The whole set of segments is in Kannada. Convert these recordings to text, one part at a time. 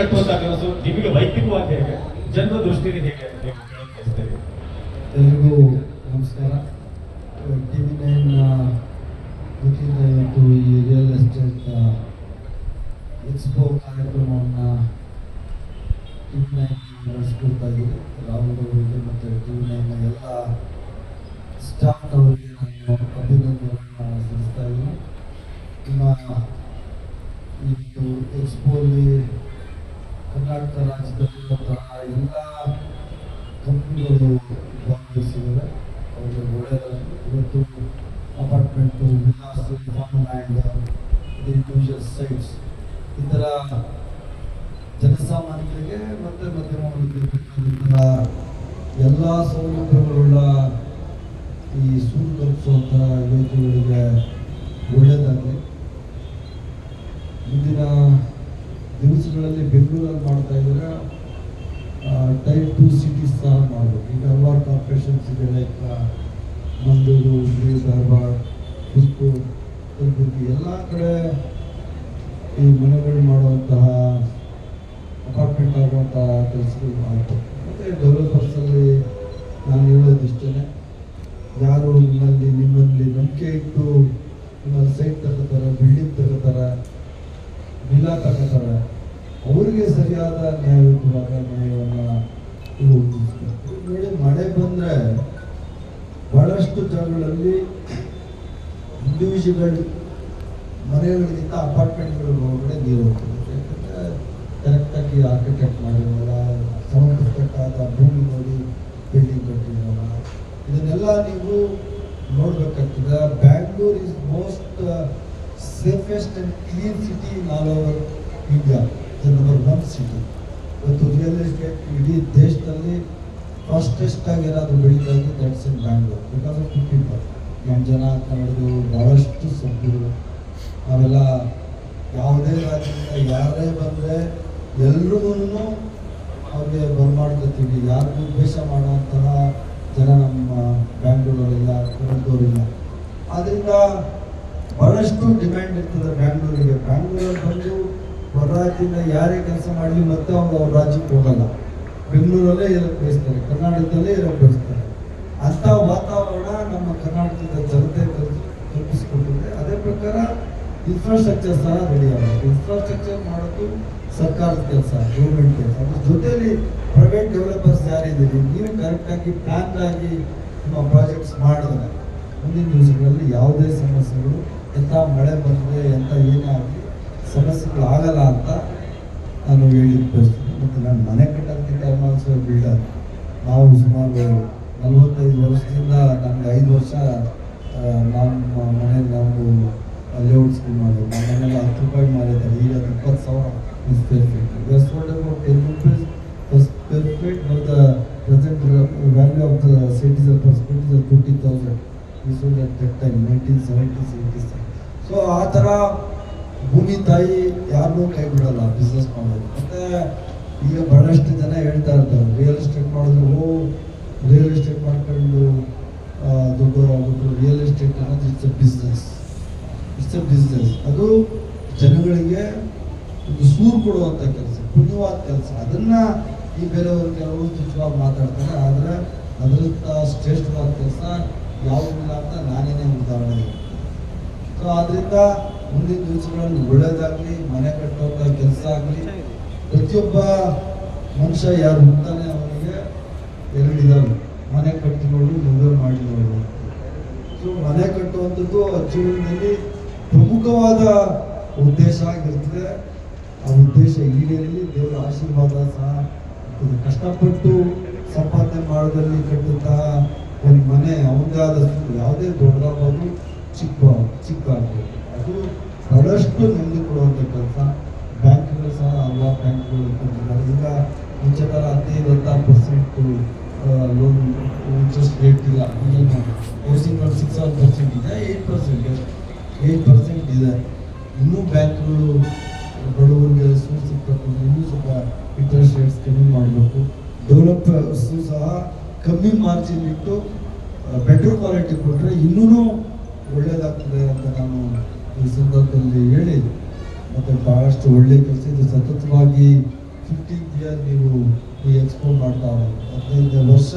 ಕಟ್ಟುವಂತ ಕೆಲಸ ನಿಮಗೆ ವೈಯಕ್ತಿಕವಾಗಿ ಹೇಗೆ? ಜನರ ದೃಷ್ಟಿಯಲ್ಲಿ ಹೇಗೆ ಅಂತ ಬಯಸ್ತೇನೆ. ಎಲ್ರಿಗೂ ನಮಸ್ಕಾರ. ಟಿ ವಿ ನೈನ್ ವತಿಯಿಂದ ಇವತ್ತು ಈ ರಿಯಲ್ ಎಸ್ಟೇಟ್ ಎಕ್ಸ್ಪೋ ಕಾರ್ಯಕ್ರಮವನ್ನು ಟಿ ವಿ ನೈನ್ ನಡೆಸ್ಕೊಡ್ತಾ ಇದ್ದೀವಿ. ರಾಹುಲ್ ಅವರಿಗೆ ಮತ್ತು ಟಿ ವಿ ನೈನ್ನ ಎಲ್ಲ ಸ್ಟಾಫ್ನವರಿಗೆ ನಾನು ಎಲ್ಲ ಕಂಪ್ನಿಗಳು ಅವರಿಗೆ ಒಳ್ಳೆಯದಾಗಿ ಇವತ್ತು apartment villas farm land sites ಈ ಥರ ಜನಸಾಮಾನ್ಯರಿಗೆ ಮತ್ತು ಮಧ್ಯಮ ವರ್ಗದ ಎಲ್ಲ ಸೌಲಭ್ಯಗಳುಳ್ಳ ಈ ಸೂರು ಕಲ್ಪಿಸುವಂಥ ಯೋಜನೆಗಳಿಗೆ ಒಳ್ಳೆಯದಾಗಲಿ. ಮುಂದಿನ ದಿವಸಗಳಲ್ಲಿ ಬೆಂಗಳೂರಲ್ಲಿ ಮಾಡ್ತಾ ಇದ್ದಾರೆ ಟೈಪ್ ಟು ಸಿಟೀಸ್ ಸಹ ಮಾಡಬೇಕು ಈಗ ಹಲವಾರು ಕಾರ್ಪೊರೇಷನ್ಸ್ ಇದೆ ಲೈಕ್ ಮಂಗಳೂರು, ಹುಬ್ಳಿ, ಧಾರವಾಡ ತುಮಕೂರು ಕಲಬುರಗಿ, ಎಲ್ಲ ಕಡೆ ಈ ಮನೆಗಳು ಮಾಡುವಂತಹ ಅಪಾರ್ಟ್ಮೆಂಟ್ ಆಗುವಂತಹ ಕೆಲಸಗಳು ಮಾಡಬೇಕು ಮತ್ತು ಡೆವಲಪರ್ಸಲ್ಲಿ ನಾನು ಹೇಳೋದು ಇಷ್ಟೇ ಯಾರು ನಿಮ್ಮಲ್ಲಿ ನಿಮ್ಮಲ್ಲಿ ನಂಬಿಕೆ ಇಟ್ಟು ನಿಮ್ಮಲ್ಲಿ ಸೈಟ್ ತಗೋತಾರೆ ಬಿಲ್ಡಿಂಗ್ ತಗೋತಾರೆ ಬಿಲ್ಲ ತಗೋತಾರೆ ಅವರಿಗೆ ಸರಿಯಾದ ನ್ಯಾಯಯುತವಾದ ನ್ಯಾಯವನ್ನು ವೇಳೆ ಮಳೆ ಬಂದರೆ ಬಹಳಷ್ಟು ಜಾಗಗಳಲ್ಲಿ ಇಂಡಿವಿಜುವಲ್ ಮನೆಗಳಿಗಿಂತ ಅಪಾರ್ಟ್ಮೆಂಟ್ಗಳು ಒಳಗಡೆ ನೀರು ಹೋಗ್ತದೆ ಯಾಕಂದರೆ ಕರೆಕ್ಟಾಗಿ ಆರ್ಕಿಟೆಕ್ಟ್ ಮಾಡಿರೋಲ್ಲ ಸಮರ್ಪಕವಾದ ಭೂಮಿ ನೋಡಿ ಬಿಲ್ಡಿಂಗ್ ಕಟ್ಟಿರೋಲ್ಲ. ಇದನ್ನೆಲ್ಲ ನೀವು ನೋಡಬೇಕಾಗ್ತದೆ. Bangalore is most safest and clean city in all over India one city ಇವತ್ತು ರಿಯಲ್ ಎಸ್ಟೇಟ್ ಇಡೀ ದೇಶದಲ್ಲಿ ಫಾಸ್ಟೆಸ್ಟ್ ಏನಾದರೂ ಬೆಳೀತಾ ಇದ್ದು that's in Bangalore because of to people ನಮ್ಮ ಜನ ಕನ್ನಡದು ಭಾಳಷ್ಟು ಸಭ್ಯರು. ಅವೆಲ್ಲ ಯಾವುದೇ ರಾಜ್ಯದಿಂದ ಯಾರೇ ಬಂದರೆ ಎಲ್ರಿಗೂ ಅವ್ರಿಗೆ ಬರ್ಮಾಡ್ಕೊತೀವಿ. ಯಾರಿಗೂ ದ್ವೇಷ ಮಾಡುವಂತಹ ಜನ ನಮ್ಮ ಬ್ಯಾಂಗ್ಳೂರಲ್ಲಿಲ್ಲ ಕನ್ನಡದವರಿಲ್ಲ ಆದ್ದರಿಂದ ಭಾಳಷ್ಟು ಡಿಮ್ಯಾಂಡ್ ಇರ್ತದೆ ಬಂದು ರಾಜ್ಯದಿಂದ ಯಾರೇ ಕೆಲಸ ಮಾಡಲಿ ಮತ್ತೆ ಅವ್ರು ಅವ್ರ ರಾಜ್ಯಕ್ಕೆ ಹೋಗಲ್ಲ. ಬೆಂಗಳೂರಲ್ಲೇ ಇರೋಕ್ಕೆ ಬಯಸ್ತಾರೆ, ಕರ್ನಾಟಕದಲ್ಲೇ ಇರೋಕ್ಕೆ ಬಯಸ್ತಾರೆ. ಅಂಥ ವಾತಾವರಣ ನಮ್ಮ ಕರ್ನಾಟಕದ ಜನತೆ ಕಲ್ಪಿಸಿಕೊಂಡಿದೆ ಅದೇ ಪ್ರಕಾರ ಇನ್ಫ್ರಾಸ್ಟ್ರಕ್ಚರ್ ಸಹ ರೆಡಿ ಆಗುತ್ತೆ ಇನ್ಫ್ರಾಸ್ಟ್ರಕ್ಚರ್ ಮಾಡೋದು ಸರ್ಕಾರದ ಕೆಲಸ ಗೌರ್ಮೆಂಟ್ ಕೆಲಸ. ಅದ್ರ ಜೊತೆಯಲ್ಲಿ ಪ್ರೈವೇಟ್ ಡೆವಲಪರ್ಸ್ ಯಾರಿದ್ದೀರಿ ನೀವು ಕರೆಕ್ಟಾಗಿ ಪ್ಲ್ಯಾನ್ ಆಗಿ ನಿಮ್ಮ ಪ್ರಾಜೆಕ್ಟ್ಸ್ ಮಾಡಿದ್ರೆ ಮುಂದಿನ ದಿವಸಗಳಲ್ಲಿ ಯಾವುದೇ ಸಮಸ್ಯೆಗಳು, ಎಂಥ ಮಳೆ ಬಂದರೆ ಎಂಥ ಏನೇ ಆಗಲಿ ಸಮಸ್ಯೆಗಳು ಆಗಲ್ಲ ಅಂತ ನಾನು ಬಯಸ್ತೀನಿ ಮತ್ತು ನಾನು ಮನೆ ಕಟ್ಟೋದಕ್ಕೆ ಆಲ್ಸೋ ಬಿಲ್ಡರ್ ನಾವು ಸುಮಾರು ನಲವತ್ತೈದು ವರ್ಷದಿಂದ ನನಗೆ ಐದು ವರ್ಷ ನಮ್ಮ ಮನೇಲಿ ನಾವು ಸ್ಕೂಲ್ ಮಾಡೋದು ನಮ್ಮ ಮನೇಲಿ ಹತ್ತು ರೂಪಾಯಿ ಮಾಡಿದ್ದಾರೆ ಈಗ ಅದು ಇಪ್ಪತ್ತು ಸಾವಿರ square feet west road about ten rupees per square feet now the present value of the the per square feet fifty thousand. This was at that time, nineteen seventies, eighties. So ಆ ಥರ ಭೂಮಿ ತಾಯಿ ಯಾರನ್ನೂ ಕೈ ಬಿಡಲ್ಲ ಬಿಸ್ನೆಸ್ ಮಾಡೋದು. ಮತ್ತೆ ಈಗ ಬಹಳಷ್ಟು ಜನ ಹೇಳ್ತಾ ಇರ್ತಾರೆ ರಿಯಲ್ ಎಸ್ಟೇಟ್ ಮಾಡಿದ್ರು, ಓ ರಿಯಲ್ ಎಸ್ಟೇಟ್ ಮಾಡ್ಕೊಂಡು ದುಡ್ಡು ದೊಡ್ಡವರಾಗ್ಬಿಟ್ರು. ರಿಯಲ್ ಎಸ್ಟೇಟ್ ಅನ್ನೋದು it's a business it's a business ಅದು ಜನಗಳಿಗೆ ಒಂದು ಸೂರು ಕೊಡುವಂಥ ಕೆಲಸ, ಪುಣ್ಯವಾದ ಕೆಲಸ. ಅದನ್ನ ಈ ಬೇರೆಯವರು ಕೆಲವರು ತುಚ್ಛವಾಗಿ ಮಾತಾಡ್ತಾರೆ, ಆದರೆ ಅದರಂಥ ಶ್ರೇಷ್ಠವಾದ ಕೆಲಸ ಯಾವುದಿಲ್ಲ ಅಂತ ನಾನೇನೇ ಉದಾಹರಣೆ. ಸೊ ಆದ್ರಿಂದ ಮುಂದಿನ ದಿವಸಗಳಲ್ಲಿ ಒಳ್ಳೇದಾಗಲಿ ಮನೆ ಕಟ್ಟುವಂಥ ಕೆಲಸ ಆಗಲಿ, ಪ್ರತಿಯೊಬ್ಬ ಮನುಷ್ಯ ಯಾರು ಹುಡ್ತಾನೆ ಅವರಿಗೆ ಎರಡಿದಾವೆ ಮನೆ ಕಟ್ಟಿಕೊಂಡು ಮುಂದೆ ಮದುವೆ ಮಾಡಿ ಸೊ ಮನೆ ಕಟ್ಟುವಂಥದ್ದು ಜೀವನದಲ್ಲಿ ಪ್ರಮುಖವಾದ ಉದ್ದೇಶ ಆಗಿರ್ತದೆ. ಆ ಉದ್ದೇಶ ಈಡೇರಲಿ ದೇವರ ಆಶೀರ್ವಾದ ಸಹ. ಕಷ್ಟಪಟ್ಟು ಸಂಪಾದನೆ ಮಾಡೋದಲ್ಲಿ ಕಟ್ಟುತ್ತಾ ಒಂದು ಮನೆ, ಅವನದೇ ಆದಷ್ಟು ಯಾವುದೇ ದೊಡ್ಡದಾಗಬಹುದು ಚಿಕ್ಕ ಚಿಕ್ಕ ಆಗ್ಬೋದು ಅದು ಬಹಳಷ್ಟು ನೆಮ್ಮದಿ ಕೊಡುವಂಥ ಕೆಲಸ ಬ್ಯಾಂಕ್ಗಳು ಸಹ ಹಲವಾರು ಬ್ಯಾಂಕ್ಗಳು ಈಗ ಮುಂಚೆ ಥರ ಹದಿನೈದು ಹತ್ತಾರು ಪರ್ಸೆಂಟು ಲೋನ್ ಇಂಟ್ರೆಸ್ಟ್ ರೇಟ್ ಇಲ್ಲ. Housing loan six seven percent ಇದೆ ಏಯ್ಟ್ ಪರ್ಸೆಂಟ್ ಏಯ್ಟ್ ಪರ್ಸೆಂಟ್ ಇದೆ. ಇನ್ನೂ ಬ್ಯಾಂಕ್ಗಳು ಬಡವರಿಗೆ ಸೂಚಿಸಬೇಕು ಇನ್ನೂ ಸ್ವಲ್ಪ ಇಂಟ್ರೆಸ್ಟ್ ರೇಟ್ಸ್ ಕಮ್ಮಿ ಮಾಡಬೇಕು. ಡೆವಲಪರ್ಸು ಸಹ ಕಮ್ಮಿ ಮಾರ್ಜಿನ್ ಇಟ್ಟು ಬೆಟರ್ ಕ್ವಾಲಿಟಿ ಕೊಟ್ಟರೆ ಇನ್ನೂ ಒಳ್ಳೆಯದಾಗ್ತದೆ ಅಂತ ನಾನು ಈ ಸಂದರ್ಭದಲ್ಲಿ ಹೇಳಿ, ಮತ್ತೆ ಭಾಳಷ್ಟು ಒಳ್ಳೆಯ ಕೆಲಸ ಇದು. ಸತತವಾಗಿ ಈ ಎಕ್ಸ್ಪೋ ಮಾಡ್ತಾ ಹದಿನೈದನೇ ಹದಿನೈದು ವರ್ಷ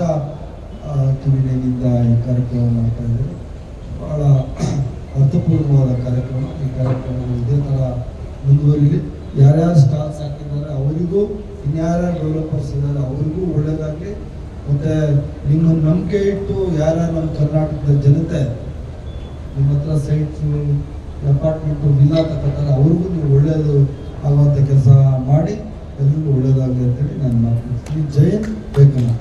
ಟಿವಿ ನೈನಿಂದ ಈ ಕಾರ್ಯಕ್ರಮ ಮಾಡ್ತಾ ಇದ್ದೀರಿ. ಭಾಳ ಅರ್ಥಪೂರ್ಣವಾದ ಕಾರ್ಯಕ್ರಮ. ಈ ಕಾರ್ಯಕ್ರಮ ಇದೇ ಥರ ಮುಂದುವರಿಲಿ. ಯಾರ್ಯಾರು ಸ್ಟಾಲ್ಸ್ ಹಾಕಿದ್ದಾರೆ ಅವರಿಗೂ, ಇನ್ಯಾರ್ಯಾರು ಡೆವಲಪರ್ಸ್ ಇದ್ದಾರೆ ಅವರಿಗೂ ಒಳ್ಳೆಯದಾಗಲಿ ಮತ್ತು ನಿಮ್ಮ ನಂಬಿಕೆ ಇಟ್ಟು ಯಾರ್ಯಾರು ನಮ್ಮ ಕರ್ನಾಟಕದ ಜನತೆ, ನಿಮ್ಮ ಹತ್ರ ಸೈಟ್ಸು ವಿಲ್ಲಾ ತಗೋತಾರೆ ಅವ್ರಿಗೂ ನೀವು ಒಳ್ಳೆಯದು ಆಗುವಂಥ ಕೆಲಸ ಮಾಡಿ, ಎಲ್ರಿಗೂ ಒಳ್ಳೆಯದಾಗಲಿ ಅಂತೇಳಿ ನಾನು ಮಾತು. ಜಯಂತ್ ಬೇಕನ್ನ